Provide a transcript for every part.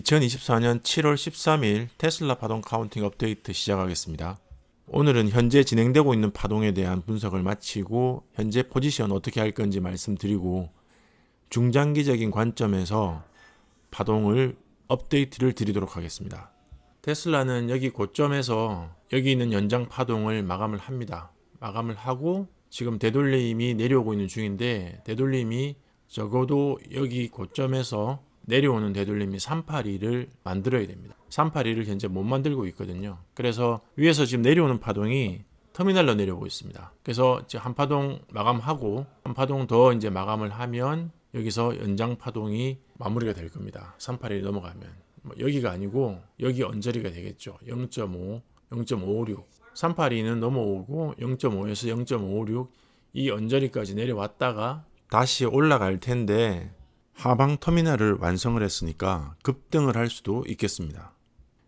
2024년 7월 13일 테슬라 파동 카운팅 업데이트 시작하겠습니다. 오늘은 현재 진행되고 있는 파동에 대한 분석을 마치고 현재 포지션 어떻게 할 건지 말씀드리고 중장기적인 관점에서 파동을 업데이트를 드리도록 하겠습니다. 테슬라는 여기 고점에서 여기 있는 연장 파동을 마감을 합니다. 마감을 하고 지금 되돌림이 내려오고 있는 중인데 되돌림이 적어도 여기 고점에서 내려오는 되돌림이 382를 만들어야 됩니다. 382를 현재 못 만들고 있거든요. 그래서 위에서 지금 내려오는 파동이 터미널로 내려오고 있습니다. 그래서 이제 한 파동 마감하고 한 파동 더 이제 마감을 하면 여기서 연장 파동이 마무리가 될 겁니다. 382 넘어가면 뭐 여기가 아니고 여기 언저리가 되겠죠. 0.5, 0.56. 382는 넘어오고 0.5에서 0.56 이 언저리까지 내려왔다가 다시 올라갈 텐데 하방 터미널을 완성을 했으니까 급등을 할 수도 있겠습니다.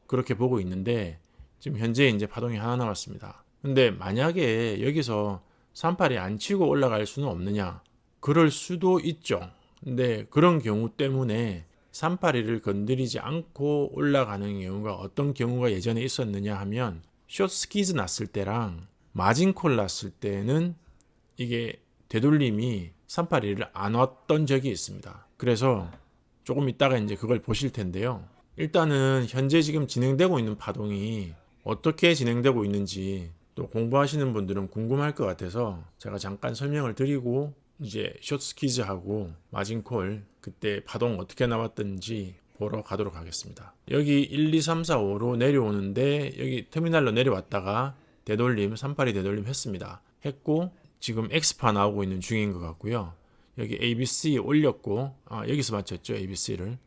그렇게 보고 있는데 지금 현재 이제 파동이 하나 남았습니다. 근데 만약에 여기서 38이 안 치고 올라갈 수는 없느냐? 그럴 수도 있죠. 근데 그런 경우 때문에 382를 건드리지 않고 올라가는 경우가 어떤 경우가 예전에 있었느냐 하면 숏 스키즈 났을 때랑 마진콜 났을 때는 이게 되돌림이 382를 안 왔던 적이 있습니다. 그래서 조금 있다가 이제 그걸 보실 텐데요. 일단은 현재 지금 진행되고 있는 파동이 어떻게 진행되고 있는지 또 공부하시는 분들은 궁금할 것 같아서 제가 잠깐 설명을 드리고 이제 숏스키즈하고 마진콜 그때 파동 어떻게 나왔던지 보러 가도록 하겠습니다. 여기 1, 2, 3, 4, 5로 내려오는데 여기 터미널로 내려왔다가 되돌림 382 되돌림 했습니다. 했고 지금 X파 나오고 있는 중인 것 같고요. 여기 ABC 올렸고 아, 여기서 맞췄죠 ABC를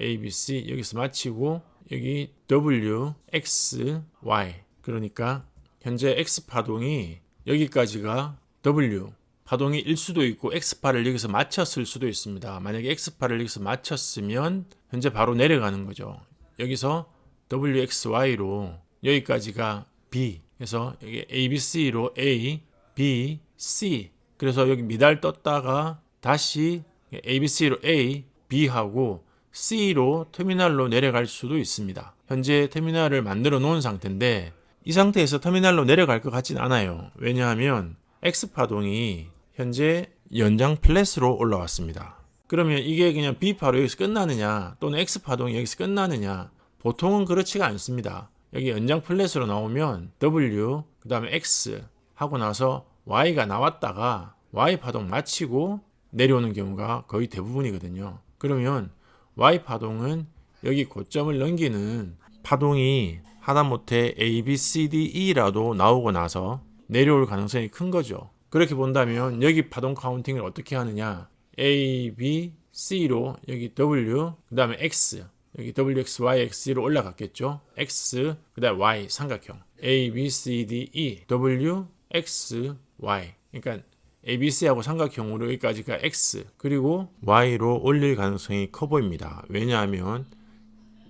ABC 여기서 마치고 여기 W, X, Y 그러니까 현재 X 파동이 여기까지가 W 파동이 일 수도 있고 X파를 여기서 맞췄을 수도 있습니다. 만약에 X파를 여기서 맞췄으면 현재 바로 내려가는 거죠. 여기서 WXY로 여기까지가 B 그래서 여기 ABC로 A, B, C 그래서 여기 미달 떴다가 다시 ABC로 A, B하고 C로 터미널로 내려갈 수도 있습니다. 현재 터미널을 만들어 놓은 상태인데 이 상태에서 터미널로 내려갈 것 같진 않아요. 왜냐하면 X파동이 현재 연장 플랫으로 올라왔습니다. 그러면 이게 그냥 B파로 여기서 끝나느냐 또는 X파동이 여기서 끝나느냐 보통은 그렇지가 않습니다. 여기 연장 플랫으로 나오면 W 그 다음에 X 하고 나서 Y가 나왔다가 Y 파동 마치고 내려오는 경우가 거의 대부분이거든요. 그러면 Y 파동은 여기 고점을 넘기는 파동이 하다못해 A, B, C, D, E라도 나오고 나서 내려올 가능성이 큰 거죠. 그렇게 본다면 여기 파동 카운팅을 어떻게 하느냐? A, B, C로 여기 W, 그 다음에 X, 여기 W, X, Y, X로 올라갔겠죠? X, 그 다음에 Y 삼각형. A, B, C, D, E, W, X, Y. 그러니까 ABC하고 삼각형으로 여기까지가 X 그리고 Y로 올릴 가능성이 커 보입니다. 왜냐하면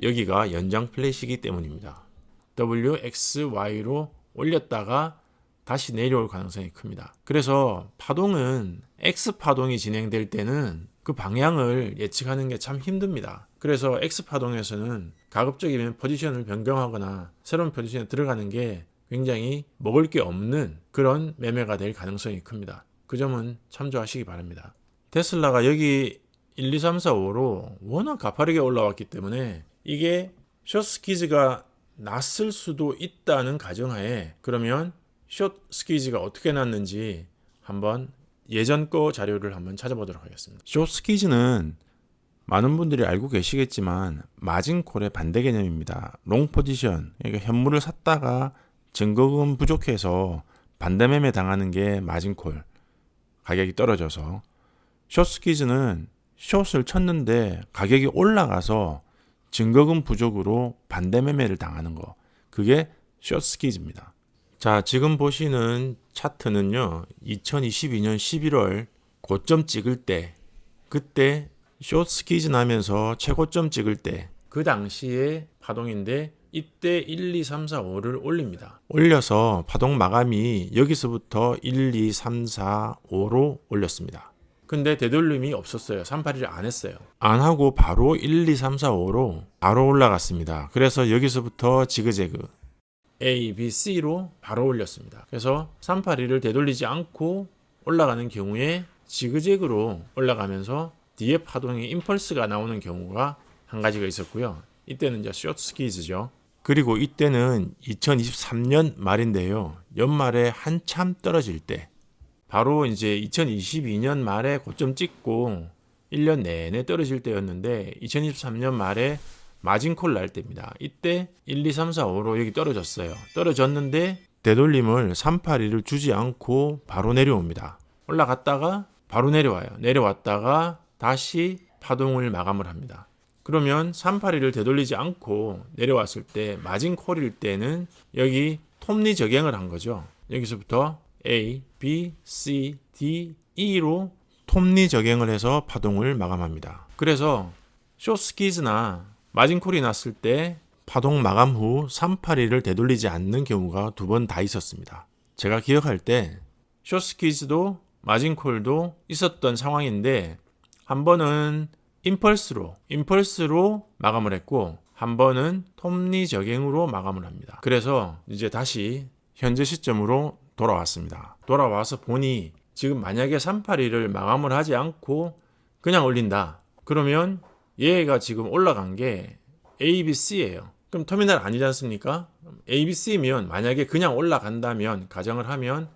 여기가 연장 플랫이기 때문입니다. W, X, Y로 올렸다가 다시 내려올 가능성이 큽니다. 그래서 파동은 X 파동이 진행될 때는 그 방향을 예측하는 게 참 힘듭니다. 그래서 X 파동에서는 가급적이면 포지션을 변경하거나 새로운 포지션에 들어가는 게 굉장히 먹을 게 없는 그런 매매가 될 가능성이 큽니다. 그 점은 참조하시기 바랍니다. 테슬라가 여기 1, 2, 3, 4, 5로 워낙 가파르게 올라왔기 때문에 이게 숏스키즈가 났을 수도 있다는 가정하에 그러면 숏스키즈가 어떻게 났는지 한번 예전 거 자료를 한번 찾아보도록 하겠습니다. 숏스키즈는 많은 분들이 알고 계시겠지만 마진콜의 반대 개념입니다. 롱 포지션, 그러니까 현물을 샀다가 증거금 부족해서 반대 매매 당하는 게 마진콜. 가격이 떨어져서 숏스키즈는 숏을 쳤는데 가격이 올라가서 증거금 부족으로 반대 매매를 당하는 거. 그게 숏스키즈입니다. 자, 지금 보시는 차트는요. 2022년 11월 고점 찍을 때 그때 숏스키즈 나면서 최고점 찍을 때 그 당시에 파동인데 이때 1, 2, 3, 4, 5를 올립니다. 올려서 파동 마감이 여기서부터 1, 2, 3, 4, 5로 올렸습니다. 근데 되돌림이 없었어요. 381을 안 했어요. 안 하고 바로 1, 2, 3, 4, 5로 바로 올라갔습니다. 그래서 여기서부터 지그재그 A, B, C로 바로 올렸습니다. 그래서 381을 되돌리지 않고 올라가는 경우에 지그재그로 올라가면서 뒤에 파동이 임펄스가 나오는 경우가 한 가지가 있었고요. 이때는 이제 쇼트 스키즈죠. 그리고 이때는 2023년 말인데요. 연말에 한참 떨어질 때 바로 이제 2022년 말에 고점 찍고 1년 내내 떨어질 때였는데 2023년 말에 마진콜 날 때입니다. 이때 1, 2, 3, 4, 5로 여기 떨어졌어요. 떨어졌는데 되돌림을 382를 주지 않고 바로 내려옵니다. 올라갔다가 바로 내려와요. 내려왔다가 다시 파동을 마감을 합니다. 그러면 382를 되돌리지 않고 내려왔을 때 마진 콜일 때는 여기 톱니 적행을 한 거죠. 여기서부터 A, B, C, D, E로 톱니 적행을 해서 파동을 마감합니다. 그래서 쇼스키즈나 마진콜이 났을 때 파동 마감 후 382를 되돌리지 않는 경우가 두 번 다 있었습니다. 제가 기억할 때 쇼스키즈도 마진콜도 있었던 상황인데 한 번은 임펄스로 임펄스로 마감을 했고 한 번은 톱니 적행으로 마감을 합니다. 그래서 이제 다시 현재 시점으로 돌아왔습니다. 돌아와서 보니 지금 만약에 382를 마감을 하지 않고 그냥 올린다. 그러면 얘가 지금 올라간 게 ABC예요. 그럼 터미널 아니지 않습니까? ABC면 만약에 그냥 올라간다면 가정을 하면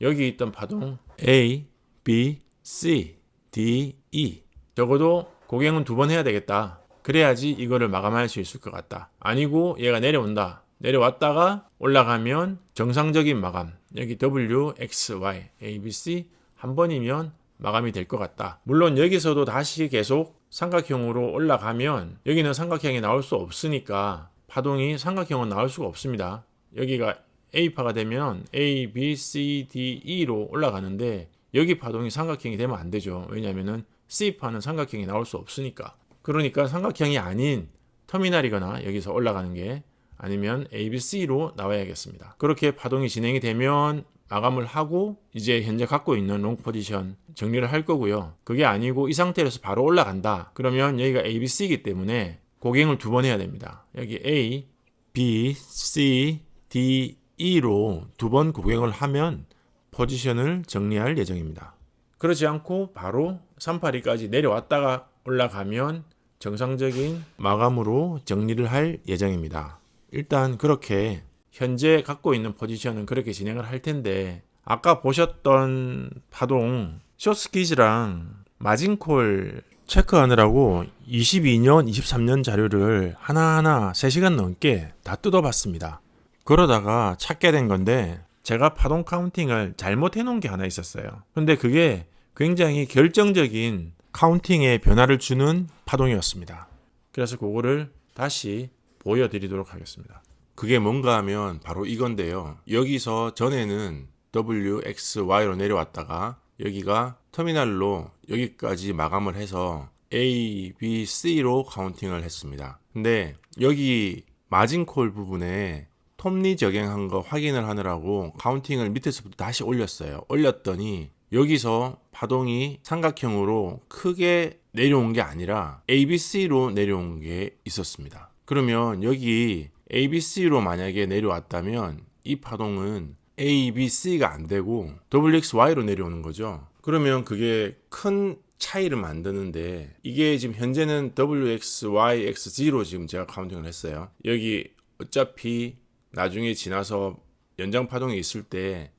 여기 있던 파동 A, B, C, D, E 적어도 고갱은 두 번 해야 되겠다. 그래야지 이거를 마감할 수 있을 것 같다. 아니고 얘가 내려온다. 내려왔다가 올라가면 정상적인 마감. 여기 W, X, Y, A, B, C 한 번이면 마감이 될 것 같다. 물론 여기서도 다시 계속 삼각형으로 올라가면 여기는 삼각형이 나올 수 없으니까 파동이 삼각형은 나올 수가 없습니다. 여기가 A파가 되면 A, B, C, D, E로 올라가는데 여기 파동이 삼각형이 되면 안 되죠. 왜냐하면은 C파는 삼각형이 나올 수 없으니까. 그러니까 삼각형이 아닌 터미널이거나 여기서 올라가는 게 아니면 ABC로 나와야겠습니다. 그렇게 파동이 진행이 되면 마감을 하고 이제 현재 갖고 있는 롱 포지션 정리를 할 거고요. 그게 아니고 이 상태에서 바로 올라간다. 그러면 여기가 ABC이기 때문에 고갱을 두 번 해야 됩니다. 여기 A, B, C, D, E로 두 번 고갱을 하면 포지션을 정리할 예정입니다. 그러지 않고 바로 382까지 내려왔다가 올라가면 정상적인 마감으로 정리를 할 예정입니다. 일단 그렇게 현재 갖고 있는 포지션은 그렇게 진행을 할 텐데 아까 보셨던 파동 쇼스키즈랑 마진콜 체크하느라고 22년, 23년 자료를 하나하나 3시간 넘게 다 뜯어봤습니다. 그러다가 찾게 된 건데 제가 파동 카운팅을 잘못해 놓은 게 하나 있었어요. 근데 그게 굉장히 결정적인 카운팅에 변화를 주는 파동이었습니다. 그래서 그거를 다시 보여드리도록 하겠습니다. 그게 뭔가 하면 바로 이건데요. 여기서 전에는 W, X, Y로 내려왔다가 여기가 터미널로 여기까지 마감을 해서 A, B, C로 카운팅을 했습니다. 근데 여기 마진콜 부분에 톱니 적용한 거 확인을 하느라고 카운팅을 밑에서부터 다시 올렸어요. 올렸더니 여기서 파동이 삼각형으로 크게 내려온 게 아니라 ABC로 내려온 게 있었습니다. 그러면 여기 ABC로 만약에 내려왔다면 이 파동은 ABC가 안 되고 WXY로 내려오는 거죠. 그러면 그게 큰 차이를 만드는데 이게 지금 현재는 WXYXZ로 지금 제가 카운팅을 했어요. 여기 어차피 나중에 지나서 연장 파동이 있을 때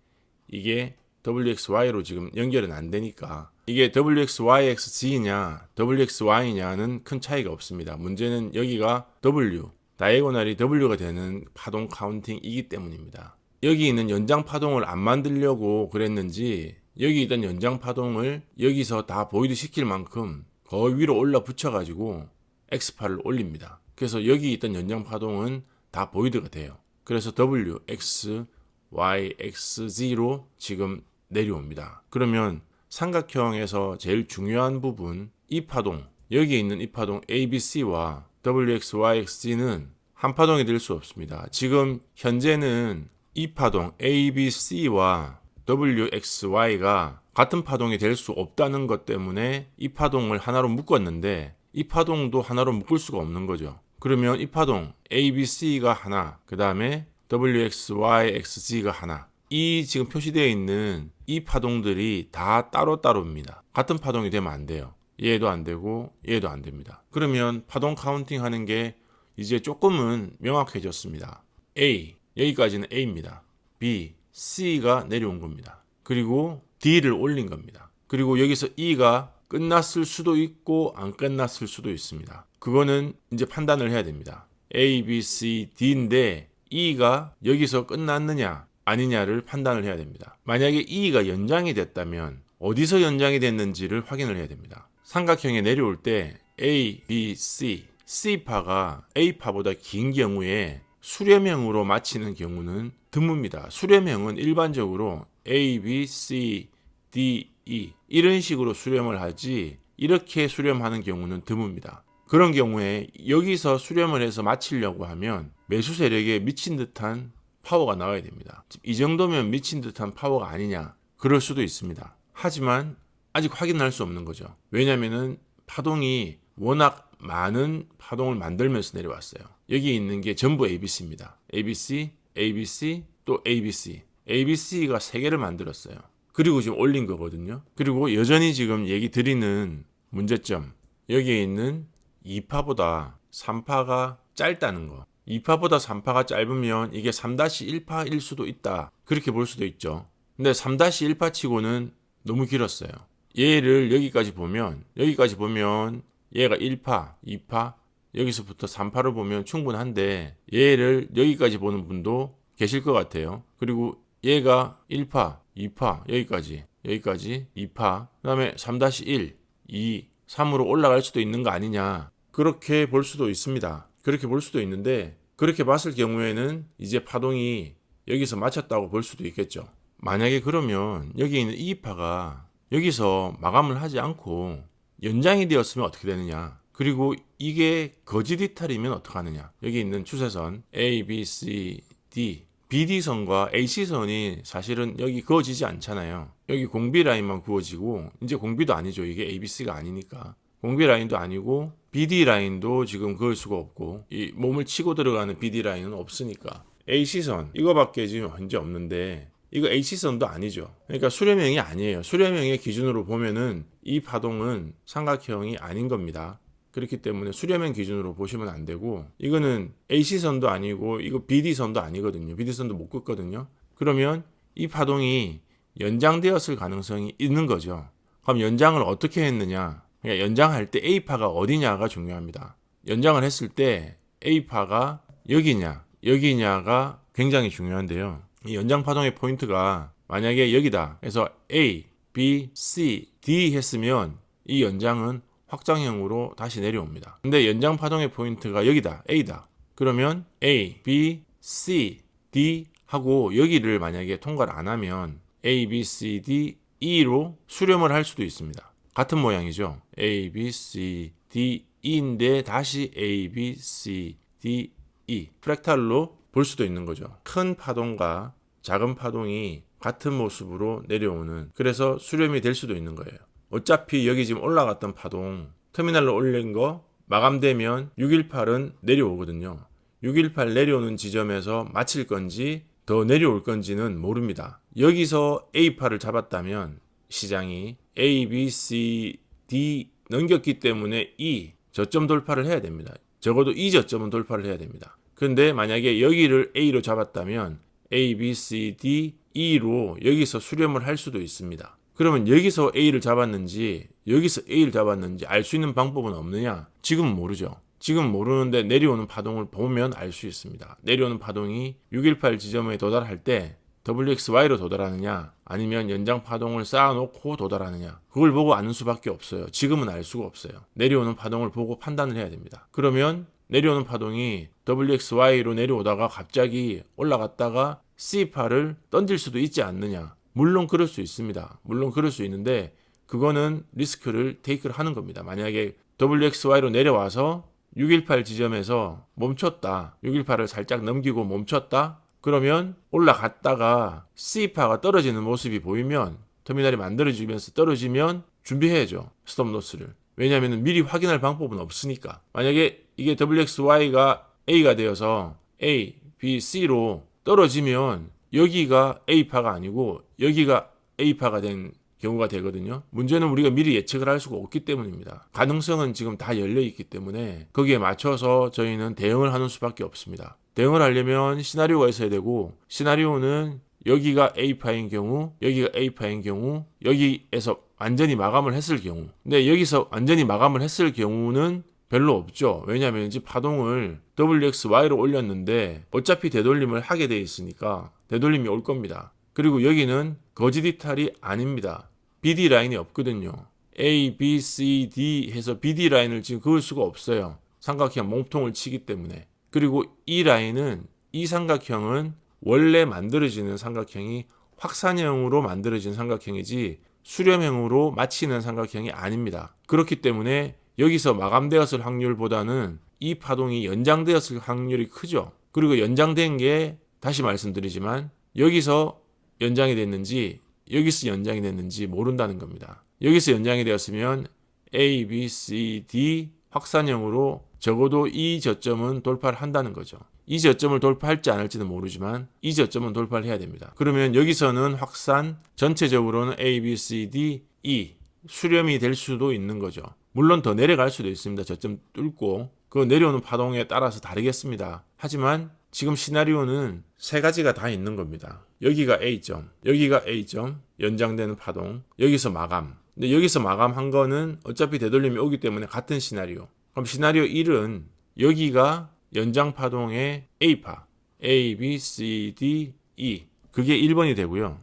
이게 WXY로 지금 연결은 안 되니까 이게 WXYXZ냐 WXY냐는 큰 차이가 없습니다. 문제는 여기가 W 다이고널이 W가 되는 파동 카운팅이기 때문입니다. 여기 있는 연장 파동을 안 만들려고 그랬는지 여기 있던 연장 파동을 여기서 다 보이드 시킬 만큼 거의 위로 올라 붙여 가지고 X파를 올립니다. 그래서 여기 있던 연장 파동은 다 보이드가 돼요. 그래서 W, X, Y, X, Z로 지금 내려옵니다. 그러면 삼각형에서 제일 중요한 부분 이 파동 여기 있는 이 파동 ABC와 WXYX는 한 파동이 될 수 없습니다. 지금 현재는 이 파동 ABC와 WXY가 같은 파동이 될 수 없다는 것 때문에 이 파동을 하나로 묶었는데 이 파동도 하나로 묶을 수가 없는 거죠. 그러면 이 파동 ABC가 하나, 그 다음에 WXYXG가 하나. 이 지금 표시되어 있는 이 파동들이 다 따로따로입니다. 같은 파동이 되면 안 돼요. 얘도 안 되고 얘도 안 됩니다. 그러면 파동 카운팅 하는 게 이제 조금은 명확해졌습니다. A 여기까지는 A입니다. B, C가 내려온 겁니다. 그리고 D를 올린 겁니다. 그리고 여기서 E가 끝났을 수도 있고 안 끝났을 수도 있습니다. 그거는 이제 판단을 해야 됩니다. A, B, C, D인데 E가 여기서 끝났느냐 아니냐를 판단을 해야 됩니다. 만약에 E가 연장이 됐다면 어디서 연장이 됐는지를 확인을 해야 됩니다. 삼각형에 내려올 때 A, B, C, C파가 A파보다 긴 경우에 수렴형으로 마치는 경우는 드뭅니다. 수렴형은 일반적으로 A, B, C, D, E 이런 식으로 수렴을 하지 이렇게 수렴하는 경우는 드뭅니다. 그런 경우에 여기서 수렴을 해서 마치려고 하면 매수 세력에 미친 듯한 파워가 나와야 됩니다. 이 정도면 미친 듯한 파워가 아니냐 그럴 수도 있습니다. 하지만 아직 확인할 수 없는 거죠. 왜냐면은 파동이 워낙 많은 파동을 만들면서 내려왔어요. 여기 있는 게 전부 ABC입니다. ABC, ABC, 또 ABC. ABC가 세 개를 만들었어요. 그리고 지금 올린 거거든요. 그리고 여전히 지금 얘기 드리는 문제점. 여기에 있는 2파보다 3파가 짧다는 거. 2파보다 3파가 짧으면 이게 3-1파일 수도 있다. 그렇게 볼 수도 있죠. 근데 3-1파 치고는 너무 길었어요. 얘를 여기까지 보면, 여기까지 보면 얘가 1파, 2파, 여기서부터 3파를 보면 충분한데 얘를 여기까지 보는 분도 계실 것 같아요. 그리고 얘가 1파, 2파, 여기까지, 여기까지 2파, 그 다음에 3-1, 2, 3으로 올라갈 수도 있는 거 아니냐. 그렇게 볼 수도 있습니다. 그렇게 볼 수도 있는데 그렇게 봤을 경우에는 이제 파동이 여기서 맞췄다고 볼 수도 있겠죠. 만약에 그러면 여기 있는 이 파가 여기서 마감을 하지 않고 연장이 되었으면 어떻게 되느냐? 그리고 이게 거짓 이탈이면 어떡하느냐? 여기 있는 추세선 A, B, C, D, BD선과 AC선이 사실은 여기 그어지지 않잖아요. 여기 공비 라인만 그어지고 이제 공비도 아니죠. 이게 ABC가 아니니까. 공비 라인도 아니고 BD 라인도 지금 그을 수가 없고 이 몸을 치고 들어가는 BD 라인은 없으니까 AC선 이거밖에 지금 현재 없는데 이거 H선도 아니죠. 그러니까 수렴형이 아니에요. 수렴형의 기준으로 보면은 이 파동은 삼각형이 아닌 겁니다. 그렇기 때문에 수렴형 기준으로 보시면 안 되고 이거는 AC선도 아니고 이거 BD선도 아니거든요. BD선도 못 긋거든요. 그러면 이 파동이 연장되었을 가능성이 있는 거죠. 그럼 연장을 어떻게 했느냐? 그러니까 연장할 때 A파가 어디냐가 중요합니다. 연장을 했을 때 A파가 여기냐, 여기냐가 굉장히 중요한데요. 이 연장 파동의 포인트가 만약에 여기다. 그래서 A, B, C, D 했으면 이 연장은 확장형으로 다시 내려옵니다. 근데 연장 파동의 포인트가 여기다. A다. 그러면 A, B, C, D 하고 여기를 만약에 통과를 안 하면 A, B, C, D, E로 수렴을 할 수도 있습니다. 같은 모양이죠. A, B, C, D, E인데 다시 A, B, C, D, E 프랙탈로 볼 수도 있는 거죠. 큰 파동과 작은 파동이 같은 모습으로 내려오는 그래서 수렴이 될 수도 있는 거예요. 어차피 여기 지금 올라갔던 파동 터미널로 올린 거 마감되면 618은 내려오거든요. 618 내려오는 지점에서 마칠 건지 더 내려올 건지는 모릅니다. 여기서 A파를 잡았다면 시장이 A, B, C, D 넘겼기 때문에 E 저점 돌파를 해야 됩니다. 적어도 이 저점은 돌파를 해야 됩니다. 근데 만약에 여기를 A로 잡았다면 A, B, C, D, E로 여기서 수렴을 할 수도 있습니다. 그러면 여기서 A를 잡았는지 여기서 A를 잡았는지 알 수 있는 방법은 없느냐? 지금은 모르죠. 지금 모르는데 내려오는 파동을 보면 알 수 있습니다. 내려오는 파동이 618 지점에 도달할 때 WXY로 도달하느냐 아니면 연장 파동을 쌓아놓고 도달하느냐 그걸 보고 아는 수밖에 없어요. 지금은 알 수가 없어요. 내려오는 파동을 보고 판단을 해야 됩니다. 그러면 내려오는 파동이 WXY로 내려오다가 갑자기 올라갔다가 C파를 던질 수도 있지 않느냐. 물론 그럴 수 있습니다. 물론 그럴 수 있는데 그거는 리스크를 테이크를 하는 겁니다. 만약에 WXY로 내려와서 618 지점에서 멈췄다. 618을 살짝 넘기고 멈췄다. 그러면 올라갔다가 C파가 떨어지는 모습이 보이면 터미널이 만들어지면서 떨어지면 준비해야죠. 스톱로스를. 왜냐하면 미리 확인할 방법은 없으니까. 만약에 이게 WXY가 A가 되어서 A, B, C로 떨어지면 여기가 A파가 아니고 여기가 A파가 된 경우가 되거든요. 문제는 우리가 미리 예측을 할 수가 없기 때문입니다. 가능성은 지금 다 열려 있기 때문에 거기에 맞춰서 저희는 대응을 하는 수밖에 없습니다. 대응을 하려면 시나리오가 있어야 되고 시나리오는 여기가 A파인 경우, 여기가 A파인 경우, 여기에서 완전히 마감을 했을 경우. 근데 여기서 완전히 마감을 했을 경우는 별로 없죠. 왜냐하면 이제 파동을 WXY로 올렸는데 어차피 되돌림을 하게 돼 있으니까 되돌림이 올 겁니다. 그리고 여기는 거짓 이탈이 아닙니다. BD 라인이 없거든요. A, B, C, D 해서 BD 라인을 지금 그을 수가 없어요. 삼각형 몸통을 치기 때문에. 그리고 이 라인은 이 삼각형은 원래 만들어지는 삼각형이 확산형으로 만들어진 삼각형이지 수렴형으로 마치는 삼각형이 아닙니다. 그렇기 때문에 여기서 마감되었을 확률보다는 이 파동이 연장되었을 확률이 크죠. 그리고 연장된 게 다시 말씀드리지만 여기서 연장이 됐는지 여기서 연장이 됐는지 모른다는 겁니다. 여기서 연장이 되었으면 A, B, C, D 확산형으로 적어도 이 저점은 돌파를 한다는 거죠. 이 저점을 돌파할지 안 할지는 모르지만 이 저점은 돌파를 해야 됩니다. 그러면 여기서는 확산, 전체적으로는 A, B, C, D, E 수렴이 될 수도 있는 거죠. 물론 더 내려갈 수도 있습니다. 저점 뚫고 그 내려오는 파동에 따라서 다르겠습니다. 하지만 지금 시나리오는 세 가지가 다 있는 겁니다. 여기가 A점, 여기가 A점, 연장되는 파동, 여기서 마감. 근데 여기서 마감한 거는 어차피 되돌림이 오기 때문에 같은 시나리오. 그럼 시나리오 1은 여기가 연장 파동의 A파, A, B, C, D, E. 그게 1번이 되고요.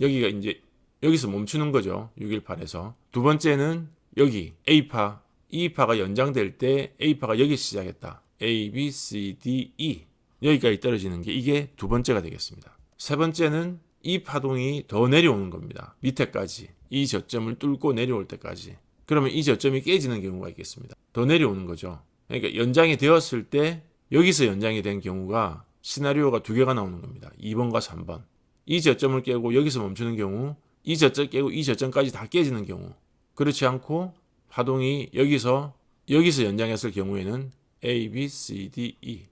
여기가 이제 여기서 멈추는 거죠. 618에서. 두 번째는 여기 A파, E파가 연장될 때 A파가 여기 시작했다. A, B, C, D, E. 여기까지 떨어지는 게 이게 두 번째가 되겠습니다. 세 번째는 이 파동이 더 내려오는 겁니다. 밑에까지. 이 저점을 뚫고 내려올 때까지. 그러면 이 저점이 깨지는 경우가 있겠습니다. 더 내려오는 거죠. 그러니까 연장이 되었을 때 여기서 연장이 된 경우가 시나리오가 두 개가 나오는 겁니다. 2번과 3번. 이 저점을 깨고 여기서 멈추는 경우, 이 저점 깨고 이 저점까지 다 깨지는 경우. 그렇지 않고 파동이 여기서 여기서 연장했을 경우에는 A, B, C, D, E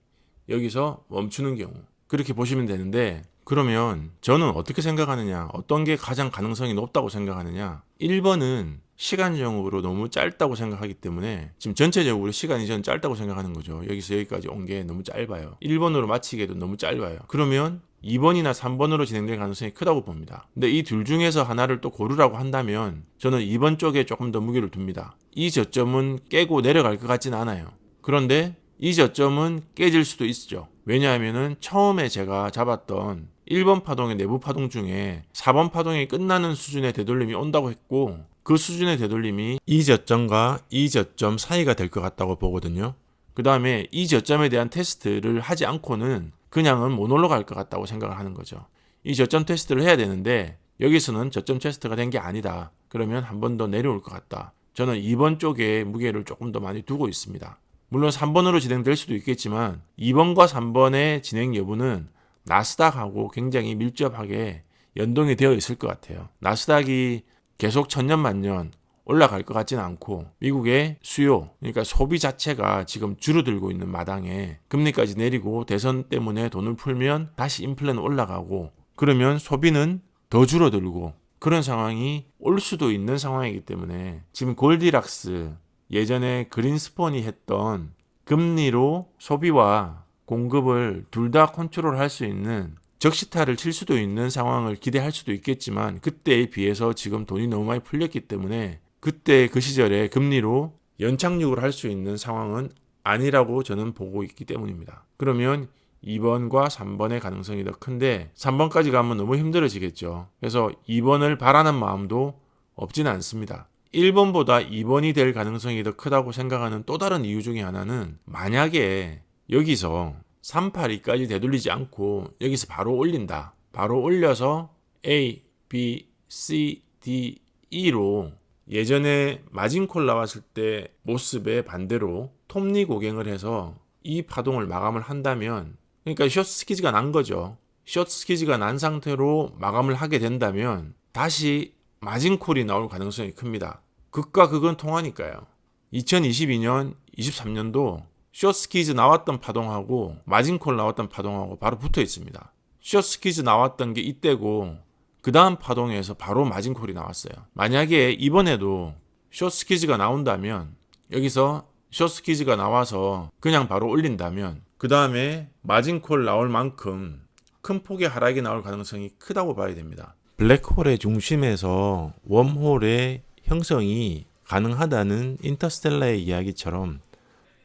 여기서 멈추는 경우 그렇게 보시면 되는데 그러면 저는 어떻게 생각하느냐 어떤 게 가장 가능성이 높다고 생각하느냐 1번은 시간적으로 너무 짧다고 생각하기 때문에 지금 전체적으로 시간이 저는 짧다고 생각하는 거죠 여기서 여기까지 온 게 너무 짧아요 1번으로 마치기에도 너무 짧아요 그러면 2번이나 3번으로 진행될 가능성이 크다고 봅니다. 근데 이 둘 중에서 하나를 또 고르라고 한다면 저는 2번 쪽에 조금 더 무게를 둡니다. 이 저점은 깨고 내려갈 것 같진 않아요. 그런데 이 저점은 깨질 수도 있죠. 왜냐하면은 처음에 제가 잡았던 1번 파동의 내부 파동 중에 4번 파동이 끝나는 수준의 되돌림이 온다고 했고 그 수준의 되돌림이 이 저점과 이 저점 사이가 될 것 같다고 보거든요. 그 다음에 이 저점에 대한 테스트를 하지 않고는 그냥은 못 올라갈 것 같다고 생각을 하는 거죠. 이 저점 테스트를 해야 되는데 여기서는 저점 테스트가 된 게 아니다. 그러면 한 번 더 내려올 것 같다. 저는 2번 쪽에 무게를 조금 더 많이 두고 있습니다. 물론 3번으로 진행될 수도 있겠지만 2번과 3번의 진행 여부는 나스닥하고 굉장히 밀접하게 연동이 되어 있을 것 같아요. 나스닥이 계속 천년만년 올라갈 것 같지는 않고 미국의 수요 그러니까 소비 자체가 지금 줄어들고 있는 마당에 금리까지 내리고 대선 때문에 돈을 풀면 다시 인플레는 올라가고 그러면 소비는 더 줄어들고 그런 상황이 올 수도 있는 상황이기 때문에 지금 골디락스 예전에 그린스폰이 했던 금리로 소비와 공급을 둘 다 컨트롤 할 수 있는 적시타를 칠 수도 있는 상황을 기대할 수도 있겠지만 그때에 비해서 지금 돈이 너무 많이 풀렸기 때문에 그때 그 시절에 금리로 연착륙을 할 수 있는 상황은 아니라고 저는 보고 있기 때문입니다. 그러면 2번과 3번의 가능성이 더 큰데 3번까지 가면 너무 힘들어지겠죠. 그래서 2번을 바라는 마음도 없지는 않습니다. 1번보다 2번이 될 가능성이 더 크다고 생각하는 또 다른 이유 중에 하나는 만약에 여기서 382까지 되돌리지 않고 여기서 바로 올린다. 바로 올려서 A, B, C, D, E로 예전에 마진콜 나왔을 때 모습에 반대로 톱니 고갱을 해서 이 파동을 마감을 한다면 그러니까 숏 스키즈가 난 거죠. 숏 스키즈가 난 상태로 마감을 하게 된다면 다시 마진콜이 나올 가능성이 큽니다. 극과 극은 통하니까요. 2022년, 23년도 숏 스키즈 나왔던 파동하고 마진콜 나왔던 파동하고 바로 붙어 있습니다. 숏 스키즈 나왔던 게 이때고 그 다음 파동에서 바로 마진콜이 나왔어요. 만약에 이번에도 숏 스키즈가 나온다면 여기서 숏 스키즈가 나와서 그냥 바로 올린다면 그 다음에 마진콜 나올 만큼 큰 폭의 하락이 나올 가능성이 크다고 봐야 됩니다. 블랙홀의 중심에서 웜홀의 형성이 가능하다는 인터스텔라의 이야기처럼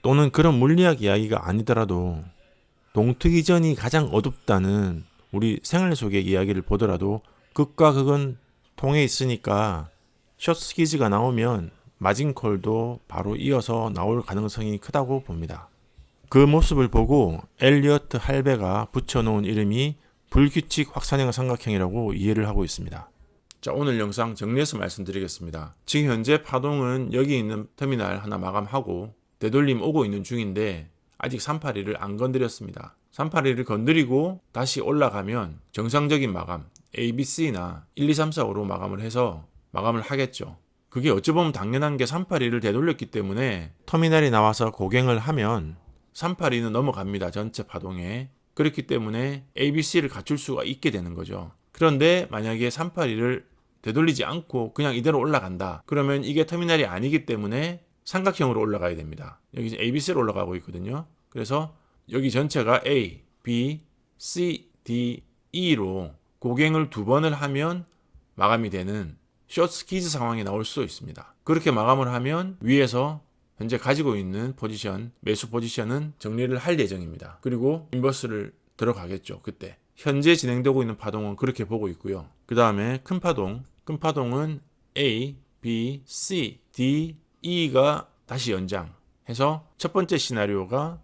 또는 그런 물리학 이야기가 아니더라도 동트기 전이 가장 어둡다는 우리 생활 속의 이야기를 보더라도 극과 극은 통해 있으니까 숏스키즈가 나오면 마진콜도 바로 이어서 나올 가능성이 크다고 봅니다. 그 모습을 보고 엘리어트 할베가 붙여놓은 이름이 불규칙 확산형 삼각형이라고 이해를 하고 있습니다. 자, 오늘 영상 정리해서 말씀드리겠습니다. 지금 현재 파동은 여기 있는 터미널 하나 마감하고 되돌림 오고 있는 중인데 아직 382를 안 건드렸습니다. 382를 건드리고 다시 올라가면 정상적인 마감 ABC나 1, 2, 3, 4, 5로 마감을 해서 마감을 하겠죠. 그게 어찌 보면 당연한 게 382를 되돌렸기 때문에 터미널이 나와서 고갱을 하면 382는 넘어갑니다. 전체 파동에. 그렇기 때문에 ABC를 갖출 수가 있게 되는 거죠. 그런데 만약에 382를 되돌리지 않고 그냥 이대로 올라간다. 그러면 이게 터미널이 아니기 때문에 삼각형으로 올라가야 됩니다. 여기 ABC로 올라가고 있거든요. 그래서 여기 전체가 A, B, C, D, E로 고갱을 두 번을 하면 마감이 되는 숏 스키즈 상황이 나올 수도 있습니다. 그렇게 마감을 하면 위에서 현재 가지고 있는 포지션, 매수 포지션은 정리를 할 예정입니다. 그리고 인버스를 들어가겠죠. 그때. 현재 진행되고 있는 파동은 그렇게 보고 있고요. 그 다음에 큰 파동, 큰 파동은 A, B, C, D, E가 다시 연장해서 첫 번째 시나리오가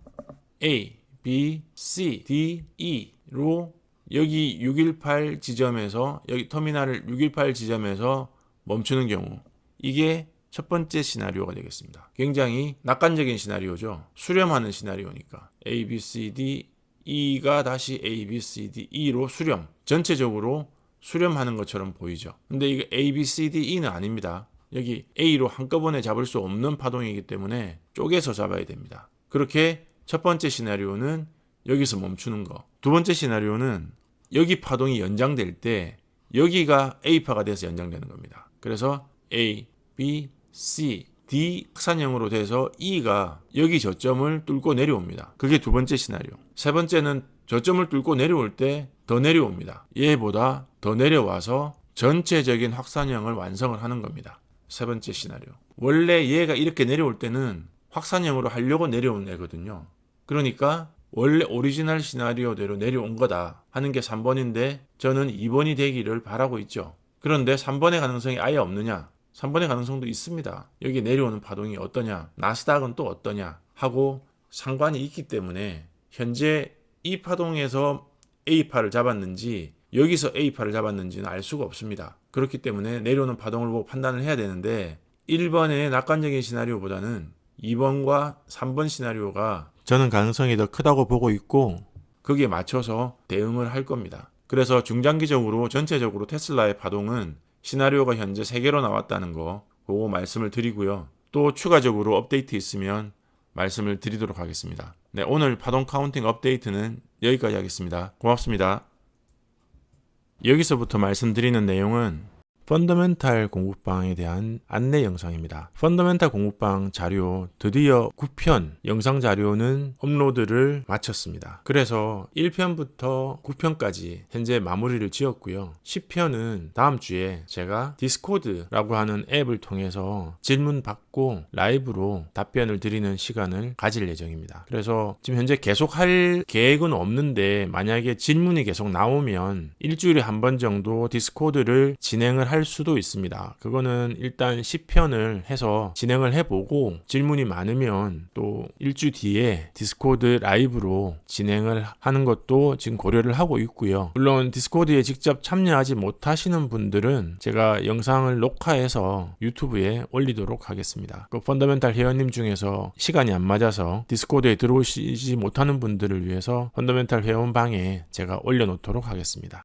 A, B, C, D, E로 여기 618 지점에서 여기 터미널을 618 지점에서 멈추는 경우 이게 첫 번째 시나리오가 되겠습니다. 굉장히 낙관적인 시나리오죠. 수렴하는 시나리오니까 A, B, C, D, E가 다시 A, B, C, D, E로 수렴. 전체적으로 수렴하는 것처럼 보이죠. 근데 이게 A, B, C, D, E는 아닙니다. 여기 A로 한꺼번에 잡을 수 없는 파동이기 때문에 쪼개서 잡아야 됩니다. 그렇게 첫 번째 시나리오는 여기서 멈추는 거. 두 번째 시나리오는 여기 파동이 연장될 때 여기가 A파가 돼서 연장되는 겁니다. 그래서 A, B, C, D 확산형으로 돼서 E가 여기 저점을 뚫고 내려옵니다. 그게 두 번째 시나리오. 세 번째는 저점을 뚫고 내려올 때 더 내려옵니다. 얘보다 더 내려와서 전체적인 확산형을 완성을 하는 겁니다. 세 번째 시나리오. 원래 얘가 이렇게 내려올 때는 확산형으로 하려고 내려온 애거든요. 그러니까 원래 오리지널 시나리오대로 내려온 거다 하는 게 3번인데 저는 2번이 되기를 바라고 있죠. 그런데 3번의 가능성이 아예 없느냐? 3번의 가능성도 있습니다. 여기 내려오는 파동이 어떠냐? 나스닥은 또 어떠냐? 하고 상관이 있기 때문에 현재 이 파동에서 A파를 잡았는지 여기서 A파를 잡았는지는 알 수가 없습니다. 그렇기 때문에 내려오는 파동을 보고 판단을 해야 되는데 1번의 낙관적인 시나리오보다는 2번과 3번 시나리오가 저는 가능성이 더 크다고 보고 있고 거기에 맞춰서 대응을 할 겁니다. 그래서 중장기적으로 전체적으로 테슬라의 파동은 시나리오가 현재 3개로 나왔다는 거 그거 말씀을 드리고요. 또 추가적으로 업데이트 있으면 말씀을 드리도록 하겠습니다. 네, 오늘 파동 카운팅 업데이트는 여기까지 하겠습니다. 고맙습니다. 여기서부터 말씀드리는 내용은 펀더멘탈 공부방에 대한 안내 영상입니다. 펀더멘탈 공부방 자료 드디어 9편 영상 자료는 업로드를 마쳤습니다. 그래서 1편부터 9편까지 현재 마무리를 지었고요. 10편은 다음 주에 제가 디스코드라고 하는 앱을 통해서 질문 받 고 라이브로 답변을 드리는 시간을 가질 예정입니다. 그래서 지금 현재 계속 할 계획은 없는데 만약에 질문이 계속 나오면 일주일에 한 번 정도 디스코드를 진행을 할 수도 있습니다. 그거는 일단 10편을 해서 진행을 해보고 질문이 많으면 또 일주 뒤에 디스코드 라이브로 진행을 하는 것도 지금 고려를 하고 있고요. 물론 디스코드에 직접 참여하지 못하시는 분들은 제가 영상을 녹화해서 유튜브에 올리도록 하겠습니다. 하겠습니다. 그 펀더멘탈 회원님 중에서 시간이 안 맞아서 디스코드에 들어오시지 못하는 분들을 위해서 펀더멘탈 회원 방에 제가 올려놓도록 하겠습니다.